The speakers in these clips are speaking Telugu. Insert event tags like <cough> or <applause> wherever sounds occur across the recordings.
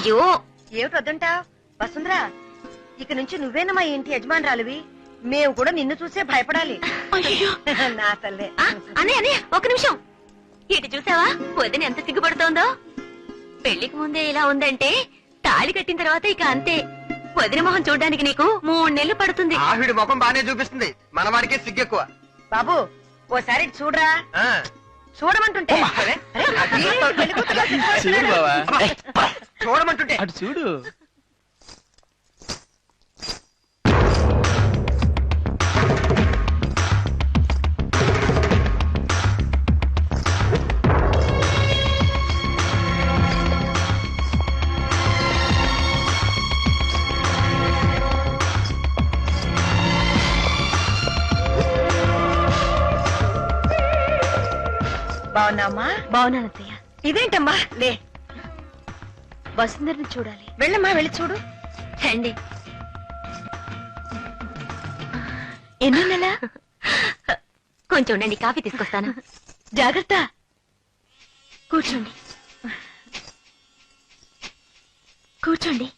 అయ్యయ్యో ఏమిటి వద్దంటా? వసుంధరా ఇక నుంచి నువ్వేనా మా ఇంటి యజమానురాలివి. మేము కూడా నిన్ను చూసే భయపడాలి. అయ్యో. <laughs> నా తల్లే. అనే అనే ఒక నిమిషం. ఇటు చూసావా? వదిన ఎంత సిగ్గుపడుతోందో. పెళ్ళికి ముందే ఇలా ఉందంటే తాళి కట్టిన తర్వాత ఇక అంతే. వదిన మొహం చూడడానికి నీకు మూడు నెలలు పడుతుంది. ఆవిడ ముఖం బానే చూపిస్తుంది. మన వాడికే సిగ్గెక్కువ. బాబు ఓసారి ఇటు చూడరా. ఆ. చూడమంటుంటే అరే, అరే, పెళ్ళి కూతురులా చూడమంటుంటే అటు చూడు బాగున్నామ్మా బాగున్నాను అత్తయ్య ఇదేంటమ్మా? లే. వసుంధరని చూడాలి. వెళ్ళమ్మా వెళ్ళి చూడు. రండి. ఎన్నో నెల? కొంచెం ఉండండి కాఫీ తీసుకొస్తాను. జాగ్రత్త. కూర్చోండి. కూర్చోండి.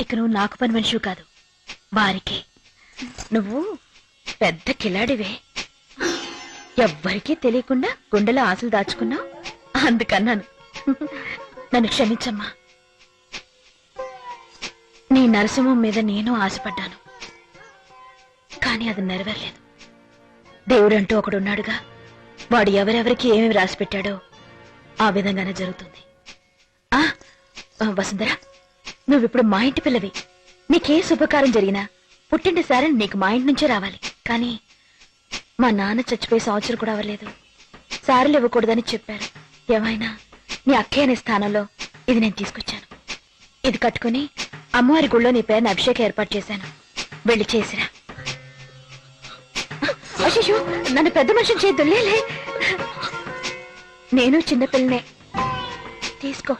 ఇక నువ్వు నాకు పని మనిషివి కాదు. వారికే. నువ్వు పెద్ద కిలాడివే. ఎవ్వరికీ తెలియకుండా గుండెలో ఆశలు దాచుకున్నావు? అందుకన్నాను. నన్ను క్షమించమ్మా. నీ నరసింహం మీద నేను ఆశపడ్డాను. కానీ అది నెరవేరలేదు. దేవుడంటూ ఒకడున్నాడుగా. వాడు ఎవరెవరికి ఏమేమి రాసి పెట్టాడో ఆ విధంగానే జరుగుతుంది. ఆ ఆ, వసుంధర నువ్విప్పుడు మా ఇంటి పిల్లవి. నీకే శుభకారం జరిగినా పుట్టింటి సారని నీకు మా ఇంటి నుంచే రావాలి. కానీ మా నాన్న చచ్చిపోయి సంవత్సరం కూడా అవ్వలేదు. సారీలు ఇవ్వకూడదని చెప్పారు. ఏమైనా? నీ అక్కయ్య అనే స్థానంలో ఇది నేను తీసుకొచ్చాను. ఇది కట్టుకుని అమ్మవారి గుళ్ళో నీ పేరుని అభిషేకం ఏర్పాటు చేశాను. వెళ్ళి చేసిరా. అశిషు నన్ను పెద్ద మనిషిని చేద్దులే నేను చిన్నపిల్లనే తీసుకో.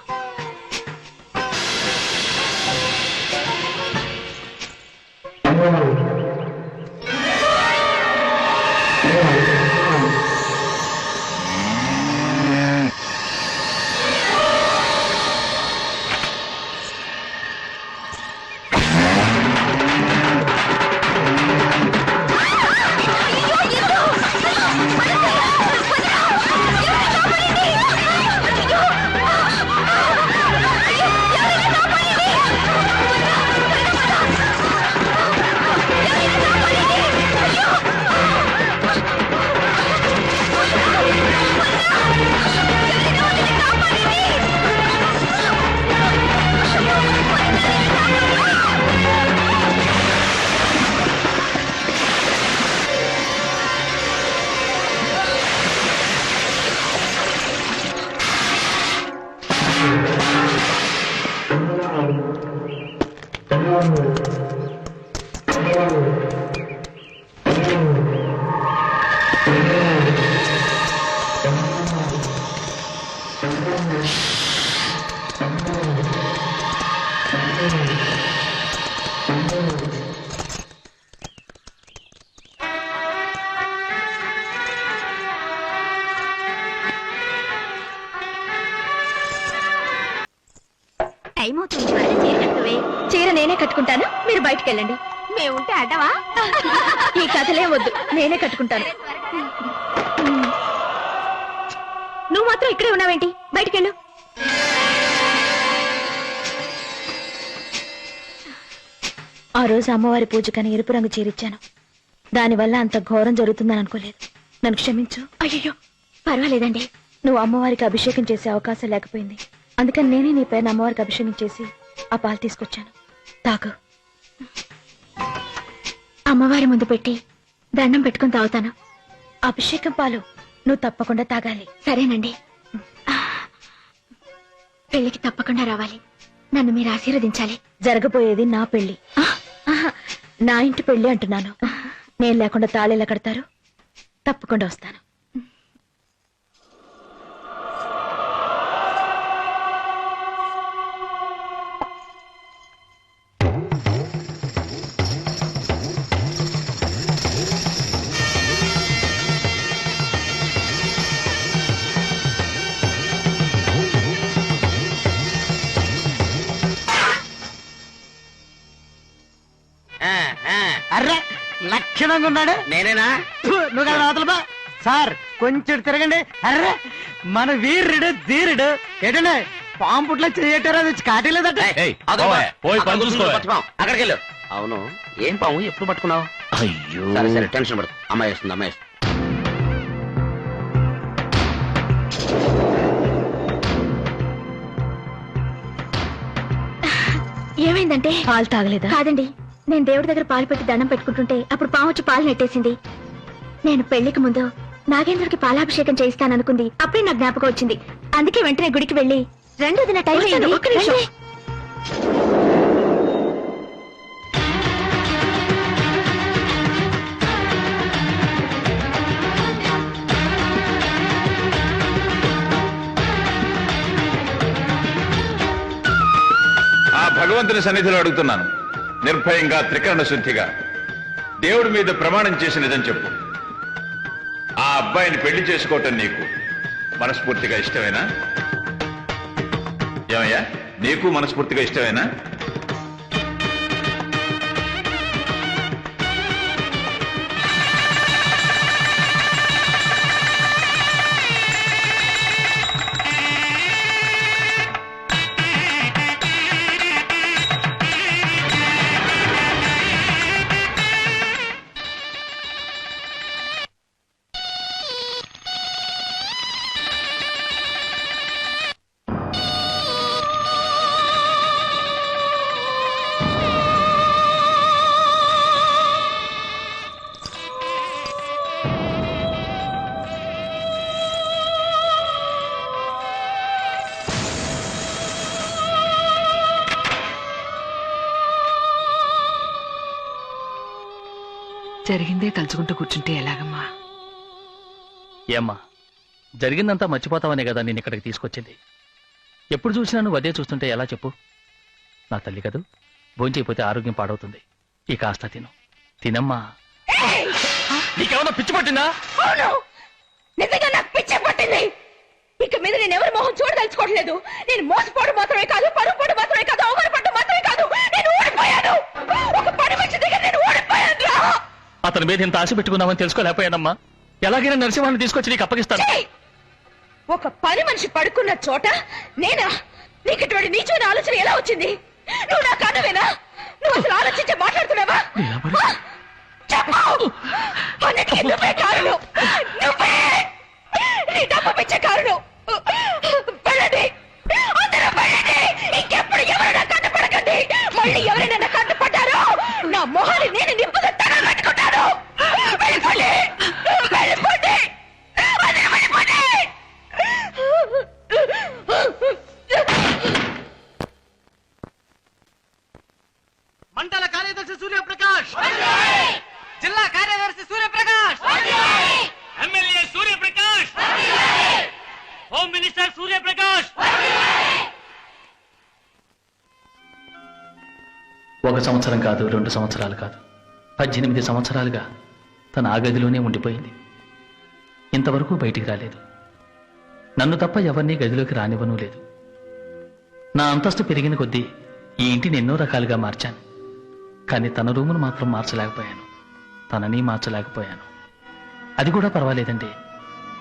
టైం అవుతుంది చీర కట్టువే చీర నేనే కట్టుకుంటాను మీరు బయటికి వెళ్ళండి మేముంటే అడ్డవా? ఈ కథలే వద్దు నేనే కట్టుకుంటాను. నువ్వు మాత్రం ఇక్కడే ఉన్నావేంటి? బయటికి వెళ్ళు ఆ రోజు అమ్మవారి పూజకని ఎరుపు రంగు చీరిచ్చాను. దానివల్ల అంత ఘోరం జరుగుతుందని అనుకోలేదు. నన్ను క్షమించు. అయ్యో పర్వాలేదండి. నువ్వు అమ్మవారికి అభిషేకం చేసే అవకాశం లేకపోయింది. అందుకని నేనే నీ పైన అమ్మవారికి అభిషేకం చేసి ఆ పాలు తీసుకొచ్చాను. తాగు. అమ్మవారి ముందు పెట్టి దండం పెట్టుకుని తాగుతాను. అభిషేకం పాలు నువ్వు తప్పకుండా తాగాలి. సరేనండి. పెళ్ళికి తప్పకుండా రావాలి. నన్ను మీరు ఆశీర్వదించాలి. జరగబోయేది నా పెళ్ళి ఆహా, నా ఇంటి పెళ్ళి అంటున్నాను. నేను లేకుండా తాళేలా కడతారు. తప్పకుండా వస్తాను. లక్షణంగా ఉన్నాడు? నేనేనా? నువ్వు కదా అవతల బా. సార్ కొంచెం తిరగండి. అర్రే మన వీరుడు ధీరుడు ఏంటంటే పాము పుట్లో చేయటారు అది కాటలేదట. ఏయ్, అదో. పోయి పని చూసుకోవే. అక్కడికి వెళ్ళు. అవును ఏం పాము ఎప్పుడు పట్టుకున్నావు? అయ్యో. సరే సరే టెన్షన్ పడు అమ్మాయి వస్తుంది అమ్మాయి వస్తుంది. ఏమైందంటే? పాలు తాగలేదా? కాదండి. నేను దేవుడి దగ్గర పాలు పెట్టి దండం పెట్టుకుంటుంటే అప్పుడు పాము వచ్చి పాలు నెట్టేసింది నేను పెళ్ళికి ముందు నాగేంద్రుడికి పాలాభిషేకం చేయిస్తాననుకుంది అప్పుడే నాకు జ్ఞాపకం వచ్చింది అందుకే వెంటనే గుడికి వెళ్ళి రెండు దిన టైం వస్తాను, అయింది. ఒక్క నిమిషం. రండి. ఆ భగవంతుని సన్నిధిలో అడుగుతున్నాను నిర్భయంగా త్రికరణ శుద్ధిగా. దేవుడి మీద ప్రమాణం చేసి నిజం చెప్పు. ఆ అబ్బాయిని పెళ్ళి చేసుకోవటం నీకు మనస్ఫూర్తిగా ఇష్టమేనా? ఏమయ్యా? నీకు మనస్ఫూర్తిగా ఇష్టమేనా? జరిగిందే తలుచుకుంటూ కూర్చుంటే ఎలాగమ్మా? ఏమ్మా జరిగిందంతా మర్చిపోతావనే కదా నేను ఇక్కడికి తీసుకొచ్చింది. ఎప్పుడు చూసినా నువ్వు అదే చూస్తుంటే ఎలా చెప్పు? నా తల్లి కదూ భోంచేయపోతే ఆరోగ్యం పాడవుతుంది. ఈ కాస్త తిను. తినమ్మా. నీకేమన్నా పిచ్చి పట్టిందా? అవును! నిజంగా నాకు పిచ్చే పట్టింది. ఇక మీద నేను ఎవరి మొహం చూడదలుచుకోవట్లేదు. నేను మోసపోవడం మాత్రమే కాదు పరుపోవడం మాత్రమే కాదు అవమానపడడం మాత్రమే కాదు. అతని మీద ఇంత ఆశ పెట్టుకున్నామని తెలుసుకోలేకపోయానమ్మా. ఎలాగైనా నరసింహాన్ని తీసుకొచ్చి నీకు అప్పగిస్తాను! ఒక పని మనిషి పడుకున్న చోట నేనా? నీకు ఇటువంటి నీచమైన ఆలోచన ఎలా వచ్చింది? నువ్వు నా కనువేనా నువ్వు అసలు ఆలోచించే మాట్లాడుతున్నావా? చెప్పు! ఒక సంవత్సరం కాదు రెండు సంవత్సరాలు కాదు. పద్దెనిమిది సంవత్సరాలుగా తన ఆ గదిలోనే ఉండిపోయింది. ఇంతవరకు బయటికి రాలేదు. నన్ను తప్ప ఎవరిని గదిలోకి రానివ్వనూ లేదు. నా అంతస్తు పెరిగిన కొద్దీ ఈ ఇంటిని ఎన్నో రకాలుగా మార్చాను. కానీ తన రూమును మాత్రం మార్చలేకపోయాను. తనని మార్చలేకపోయాను. అది కూడా పర్వాలేదండి.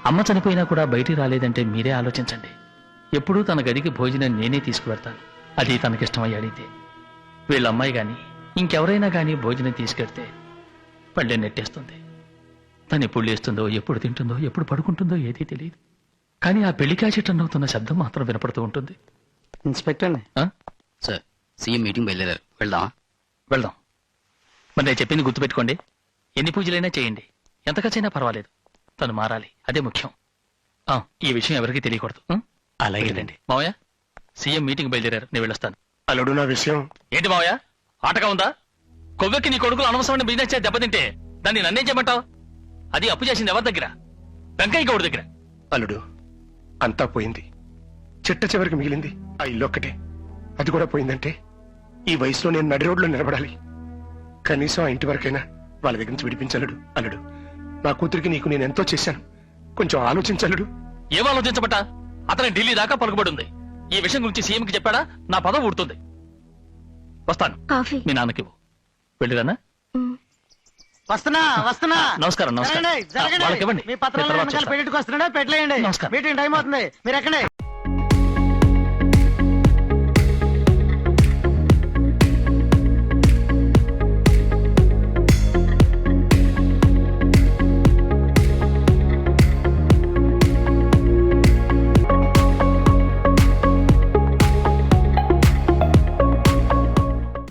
అమ్మ చనిపోయినా కూడా బయటికి రాలేదంటే మీరే ఆలోచించండి. ఎప్పుడూ తన గదికి భోజనం నేనే తీసుకువెడతాను. అది తనకిష్టమై అడిగితే. వీళ్ళ అమ్మాయి గాని ఇంకెవరైనా గాని భోజనం తీసుకెడితే పళ్ళె నెట్టేస్తుంది. తను ఎప్పుడు లేస్తుందో ఎప్పుడు తింటుందో ఎప్పుడు పడుకుంటుందో ఏదీ తెలియదు. కానీ ఆ పెళ్ళి క్యాచెట్ అవుతున్న శబ్దం మాత్రం వినపడుతూ ఉంటుంది. ఇన్స్పెక్టర్ ఆ? సార్ సీఎం మీటింగ్ బయలుదేరారు. వెళ్దామా? వెళ్దాం. మరి నేను చెప్పింది గుర్తుపెట్టుకోండి. ఎన్ని పూజలైనా చేయండి. ఎంత ఖర్చైనా పర్వాలేదు. తను మారాలి. అదే ముఖ్యం. ఆ, ఈ విషయం ఎవరికీ తెలియకూడదు? అలాగేనండి. మావయ్య సీఎం మీటింగ్ బయలుదేరారు. నేను వెళ్ళొస్తాను. అల్లుడు నా విషయం. ఏంటి మావయ్య ఆటగా ఉందా? కొవ్వెక్కి నీ కొడుకులు అనవసరమైన బిజినెస్ చేసి దెబ్బతింటే దాన్ని నన్నేం చేయమంటావు? అది అప్పు చేసింది ఎవరి దగ్గర? వెంకయ్య గౌడి దగ్గర. అల్లుడు అంతా పోయింది. చిట్ట చివరికి మిగిలింది. ఆ ఇల్లు ఒక్కటే. అది కూడా పోయిందంటే ఈ వయసులో నేను నడి రోడ్లో నిలబడాలి. కనీసం ఆ ఇంటి వరకైనా వాళ్ళ దగ్గర నుంచి విడిపించలుడు అల్లుడు. నా కూతురికి నీకు నేను ఎంతో చేశాను. కొంచెం ఆలోచించలుడు ఏం ఆలోచించబట్ట అతని ఢిల్లీ దాకా పలుకుబడి ఉంది. ఈ విషయం గురించి సీఎంకి చెప్పాడా నా పదవి ఊడుతుంది వస్తాను కాఫీ మీ నాన్నకి. వెళ్ళిరానా వస్తున్నా వస్తున్నా నమస్కారం, నమస్కారం. జరగండి, జరగండి. వాళ్ళకి ఇవ్వండి. మీ పత్రాలు వెనకాల. పెట్టేట్టుకు వస్తున్నాడా పెట్టలేయండి నమస్కారం. మీటింగ్ టైం అవుతుంది మీరు ఎక్కడే